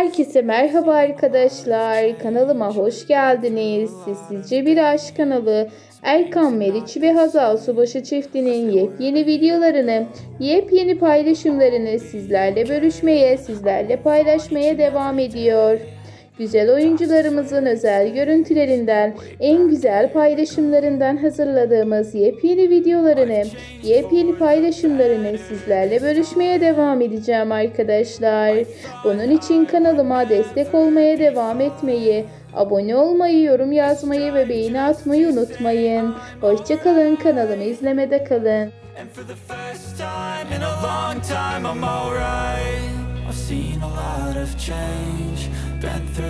Herkese merhaba arkadaşlar. Kanalıma hoş geldiniz. Sessizce Bir Aşk kanalı. Erkan Meriç ve Hazal Subaşı çiftinin yepyeni videolarını, yepyeni paylaşımlarını sizlerle bölüşmeye, sizlerle paylaşmaya devam ediyor. Güzel oyuncularımızın özel görüntülerinden, en güzel paylaşımlarından hazırladığımız yepyeni videolarını, yepyeni paylaşımlarını sizlerle bölüşmeye devam edeceğim arkadaşlar. Bunun için kanalıma destek olmaya devam etmeyi, abone olmayı, yorum yazmayı ve beğeni atmayı unutmayın. Hoşçakalın, kanalımı izlemede kalın. I've seen a lot of change, been through